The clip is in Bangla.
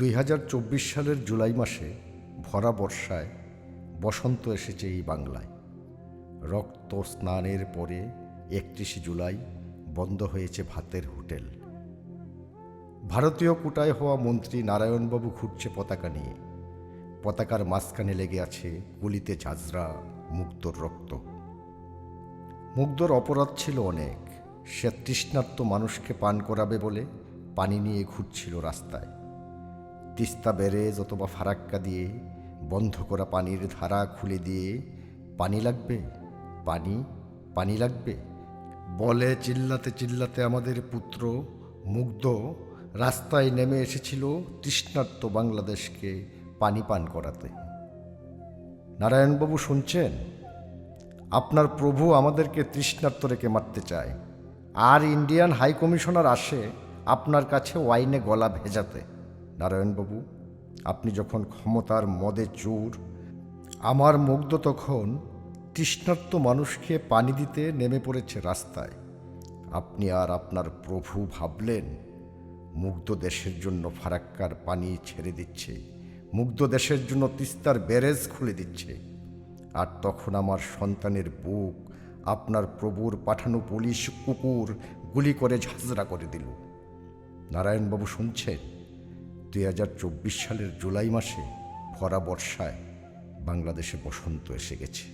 দুই হাজার চব্বিশ সালের জুলাই মাসে ভরা বর্ষায় বসন্ত এসেছে এই বাংলায়। রক্ত স্নানের পরে একত্রিশে জুলাই বন্ধ হয়েছে ভাতের হোটেল। ভারতীয় কোটায় হওয়া মন্ত্রী নারায়ণবাবু ঘুরছে পতাকা নিয়ে। পতাকার মাঝখানে লেগে আছে গুলিতে ঝাঁঝরা মুগ্ধর রক্ত। মুগ্ধর অপরাধ ছিল অনেক। সে তৃষ্ণার্ত মানুষকে পান করাবে বলে পানি নিয়ে ঘুরছিল রাস্তায়। তিস্তা ব্যারেজ অথবা ফারাক্কা দিয়ে বন্ধ করা পানির ধারা খুলে দিয়ে, পানি লাগবে? পানি? পানি লাগবে? বলে চিল্লাতে চিল্লাতে আমাদের পুত্র মুগ্ধ রাস্তায় নেমে এসেছিল তৃষ্ণার্ত বাংলাদেশকে পানি পান করাতে। নারায়ণবাবু শুনছেন? আপনার প্রভু আমাদেরকে তৃষ্ণার্ত রেখে মারতে চায়। আর ইন্ডিয়ান হাই কমিশনার আসে আপনার কাছে ওয়াইনে গলা ভেজাতে। নারায়ণবাবু আপনি যখন ক্ষমতার মদে চোর, আমার মুগ্ধ তখন তৃষ্ণার্ত মানুষকে পানি দিতে নেমে পড়েছে রাস্তায়। আপনি আর আপনার প্রভু ভাবলেন, মুগ্ধ দেশের জন্য ফারাক্কার পানি ছেড়ে দিচ্ছে, মুগ্ধ দেশের জন্য তিস্তার ব্যারেজ খুলে দিচ্ছে। আর তখন আমার সন্তানের বুক আপনার প্রভুর পাঠানো পুলিশ কুকুর গুলি করে ঝাঁঝরা করে দিল। নারায়ণবাবু শুনছেন? দুই হাজার চব্বিশ সালের জুলাই মাসে ভরা বর্ষায় বাংলাদেশে বসন্ত এসে গেছে।